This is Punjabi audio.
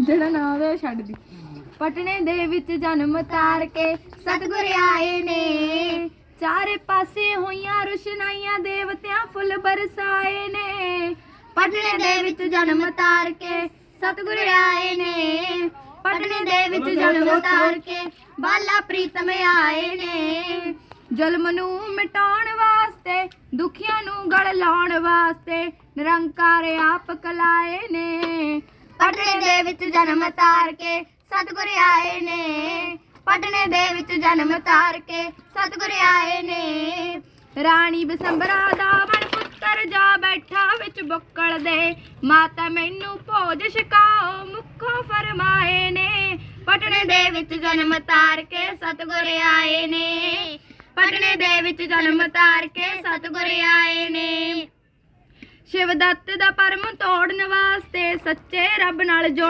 ਜਿਹੜਾ ਨਾ ਉਹਦਾ ਛੱਡ ਦੀ। ਪਟਨੇ ਦੇ ਵਿੱਚ ਜਨਮ ਤਾਰ ਕੇ ਸਤਿਗੁਰ ਆਏ ਨੇ। ਚਾਰੇ ਪਾਸੇ ਹੋਈਆਂ ਰੁਸ਼ਨਾਈਆਂ ਦੇਵਤਿਆਂ ਫੁੱਲ ਬਰਸਾਏ ਨੇ। ਪਟਨੇ ਦੇ ਵਿੱਚ ਜਨਮ ਤਾਰ ਕੇ ਸਤਿਗੁਰ ਆਏ ਨੇ। ਪਟਨੇ ਦੇ ਵਿੱਚ ਜਨਮ ਤਾਰ ਕੇ ਬਾਲਾ ਪ੍ਰੀਤਮ ਆਏ ਨੇ। ਜ਼ੁਲਮ ਨੂੰ ਮਿਟਾਉਣ ਵਾਸਤੇ, ਦੁਖੀਆਂ ਨੂੰ ਗਲ ਲਾਉਣ ਵਾਸਤੇ ਨਿਰੰਕਾਰ ਆਪ ਕਲਾਏ ਨੇ। ਪਟਨੇ ਦੇ ਵਿੱਚ ਜਨਮ ਤਾਰ ਕੇ ਸਤਿਗੁਰ ਆਏ ਨੇ। ਪਟਨੇ ਦੇ ਵਿੱਚ ਜਨਮ ਤਾਰ ਕੇ ਸਤਿਗੁਰ ਆਏ ਨੇ। ਰਾਣੀ ਬਸੰਬਰਾ ਦਾ ਬਣ ਪੁੱਤਰ ਜਾ ਬੈਠਾ ਵਿੱਚ ਬੁੱਕਲ ਦੇ। ਮਾਤਾ ਮੈਨੂੰ ਭੋਜ ਛਕਾਓ, ਮੁਖੋਂ ਫਰਮਾਏ ਨੇ। ਪਟਨੇ ਦੇ ਵਿੱਚ ਜਨਮ ਤਾਰ ਕੇ ਸਤਿਗੁਰ ਆਏ ਨੇ। ਪਟਨੇ ਦੇ ਵਿੱਚ ਜਨਮ ਤਾਰ ਕੇ ਸਤਿਗੁਰ ਆਏ ਨੇ। ਸ਼ਿਵ ਦੱਤ ਦਾ ਪਰਮ ਤੋੜਨ ਵਾਸਤੇ ਸੱਚੇ ਰੱਬ ਨਾਲ ਜੋੜ